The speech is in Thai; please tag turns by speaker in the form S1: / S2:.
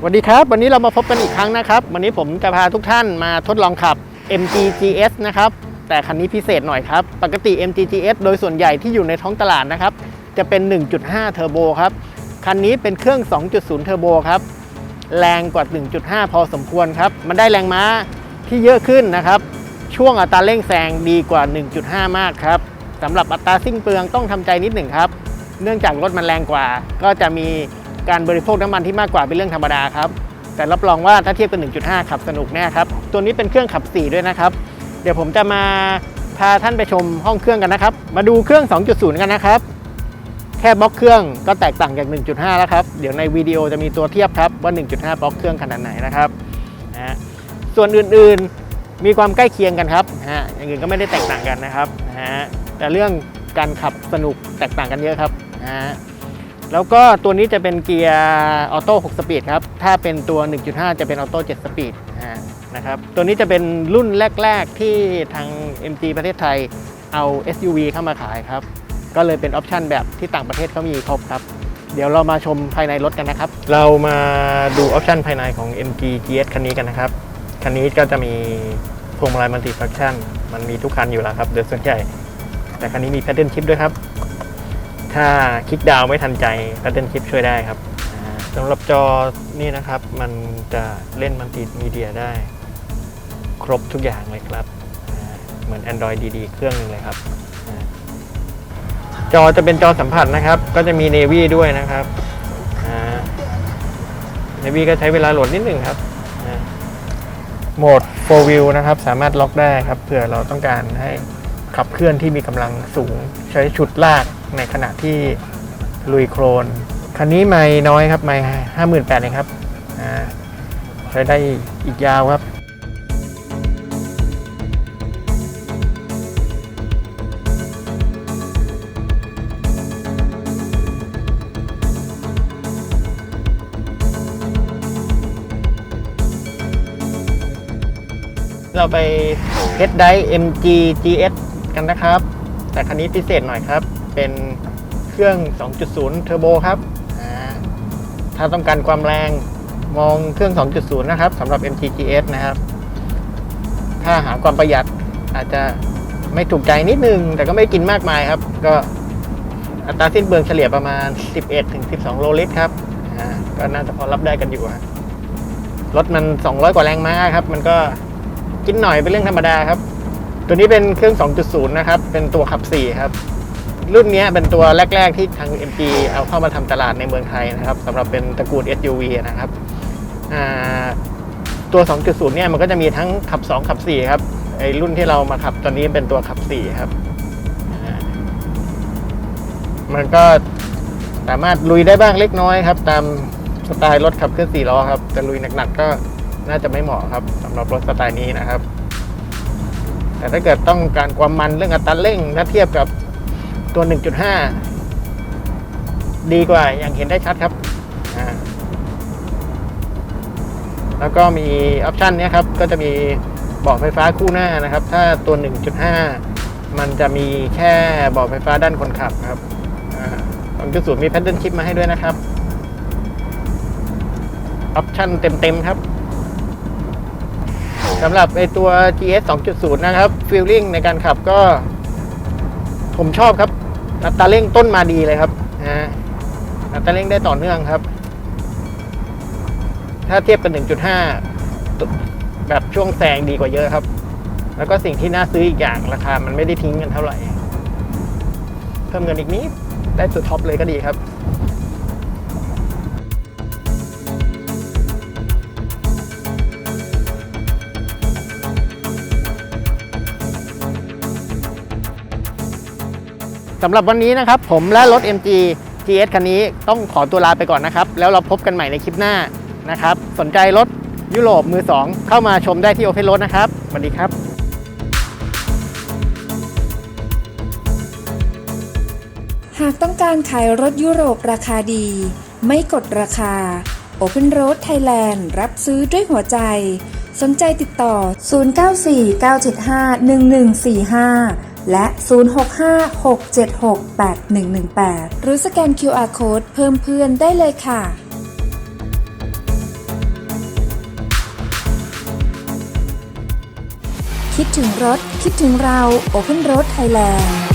S1: สวัสดีครับ วันนี้เรามาพบกันอีกครั้งนะครับ วันนี้ผมจะพาทุกท่านมาทดลองขับ MGGS นะครับ แต่คันนี้พิเศษหน่อยครับ ปกติ MGGS โดยส่วนใหญ่ที่อยู่ในท้องตลาดนะครับ จะเป็น 1.5 เทอร์โบครับ คันนี้เป็นเครื่อง 2.0 เทอร์โบครับ แรงกว่า 1.5 พอสมควรครับ มันได้แรงม้าที่เยอะขึ้นนะครับ ช่วงอัตราเร่งแซงดีกว่า 1.5 มากครับสำหรับอัตราสิ้นเปลืองต้องทำใจนิดหนึ่งครับ เนื่องจากรถมันแรงกว่า ก็จะมี การบริโภคน้ำมันที่มากกว่าเป็นเรื่องธรรมดาครับ แต่รับรองว่าถ้าเทียบกับ 1.5 ขับสนุกแน่ครับ ตัวนี้เป็นเครื่องขับ 4 ด้วยนะครับ เดี๋ยวผมจะมาพาท่านไปชมห้องเครื่องกันนะครับ มาดูเครื่อง 2.0 กันนะครับ แค่บล็อกเครื่องก็แตกต่างจาก 1.5 แล้วครับ เดี๋ยวในวิดีโอจะมีตัวเทียบครับว่า 1.5 บล็อกเครื่องขนาดไหนนะครับนะฮะส่วนอื่นๆมีความใกล้เคียงกันครับฮะอย่างอื่นก็ไม่ได้แตกต่างกันนะครับนะฮะแต่เรื่องการขับสนุกแตกต่างกันเยอะครับนะฮะ แล้วก็ตัวนี้จะเป็นเกียร์ออโต้6สปีดครับ ถ้าเป็นตัว 1.5 จะเป็นออโต้7สปีดนะครับ ตัวนี้จะเป็นรุ่นแรก ๆ ที่ทาง MG ประเทศไทยเอา SUV เข้ามาขายครับ ก็เลยเป็นออปชันแบบที่ต่างประเทศเขามีครบครับ เดี๋ยวเรามาชมภายในรถกันนะครับ เรามาดูออปชันภายในของ MG GS คันนี้กันนะครับ คันนี้ก็จะมีพวงมาลัยมัลติฟัง c t ชัน มันมีทุกคันอยู่แล้วครับโดยส่วนใหญ่ แต่คันนี้มี Pattern Shift ด้วยครับ ถ้าคลิกดาวไม่ทันใจ Pattern Shift ช่วยได้ครับสำหรับจอนี่นะครับ มันจะเล่นมัลติมีเดียได้ ครบทุกอย่างเลยครับ เหมือน Android DD เครื่องหนึงเลยครับ จอจะเป็นจอสัมผัสนะครับ ก็จะมี Navy ด้วยนะครับเนวี่ก็ใช้เวลาโหลดนิดหนึ่งครับโหมด 4 wheel นะครับ สามารถล็อกได้ครับเผื่อเราต้องการให้ขับเคลื่อนที่มีกำลังสูง ใช้ฉุดลาก ในขณะที่ลุยโครน คันนี้ไม่น้อยครับไม่ห้าหมื่นแปดเองครับใช้ได้อีกยาวครับเราไปเ d ดได MG GS กันนะครับ แต่คันนี้พิเศษหน่อยครับ เป็นเครื่อง 2.0 เทอร์โบครับอ่าถ้าต้องการความแรงมองเครื่อง 2.0 นะครับสำหรับ MG GS นะครับ ถ้าหาความประหยัดอาจจะไม่ถูกใจนิดนึง แต่ก็ไม่กินมากมายครับ ก็อัตราสิ้นเปลืองเฉลี่ยประมาณ 11-12 โลลิตรครับอ่าก็น่าจะพอรับได้กันอยู่ฮะรถมัน 200 กว่าแรงม้าครับ มันก็กินหน่อยเป็นเรื่องธรรมดาครับ ตัวนี้เป็นเครื่อง 2.0 นะครับ เป็นตัวขับ 4 ครับ รุ่นนี้เป็นตัวแรก ๆ ที่ทาง MG เอาเข้ามาทำตลาดในเมืองไทยนะครับสำหรับเป็นตระกูล SUV นะครับอ่าตัว 2.0 เนี่ยมันก็จะมีทั้งขับ 2 ขับ 4 ครับไอรุ่นที่เรามาขับตอนนี้เป็นตัวขับ 4 ครับ มันก็สามารถลุยได้บ้างเล็กน้อยครับ ตามสไตล์รถขับเคลื่อน4ล้อครับแต่ลุยหนักๆก็น่าจะไม่เหมาะครับสำหรับรถสไตล์นี้นะครับ แต่ถ้าเกิดต้องการความมันเรื่องอัตราเร่งถ้าเทียบกับ ตัว 1.5 ดีกว่าอย่างเห็นได้ชัดครับ แล้วก็มีออปชันเนี้ยครับ ก็จะมีเบาะไฟฟ้าคู่หน้านะครับ ถ้าตัว 1.5 มันจะมีแค่เบาะไฟฟ้าด้านคนขับครับอ่า2.0มีแพดเดิลชิปมาให้ด้วยนะครับ ออปชันเต็มๆครับสำหรับไอตัว GS 2.0 นะครับฟีลลิ่งในการขับก็ ผมชอบครับ อัตราเร่งต้นมาดีเลยครับนะอัตราเร่งได้ต่อเนื่องครับ ถ้าเทียบกับ1.5 แบบช่วงแซงดีกว่าเยอะครับ แล้วก็สิ่งที่น่าซื้ออีกอย่างราคามันไม่ได้ทิ้งกันเท่าไหร่ เพิ่มเงินอีกนิดได้สุดท็อปเลยก็ดีครับ สำหรับวันนี้นะครับ ผมและรถ MG GS คันนี้ต้องขอตัวลาไปก่อนนะครับ แล้วเราพบกันใหม่ในคลิปหน้านะครับ สนใจรถยุโรปมือ 2 เข้ามาชมได้ที่โอเพนรถนะครับสวัสดีครับ
S2: หากต้องการขายรถยุโรปราคาดี ไม่กดราคา Open Road Thailand รับซื้อด้วยหัวใจ สนใจติดต่อ 0949751145 และ 0656768118 หรือสแกน QR Code เพิ่มเพื่อนได้เลยค่ะคิดถึงรถ คิดถึงเรา Open Road Thailand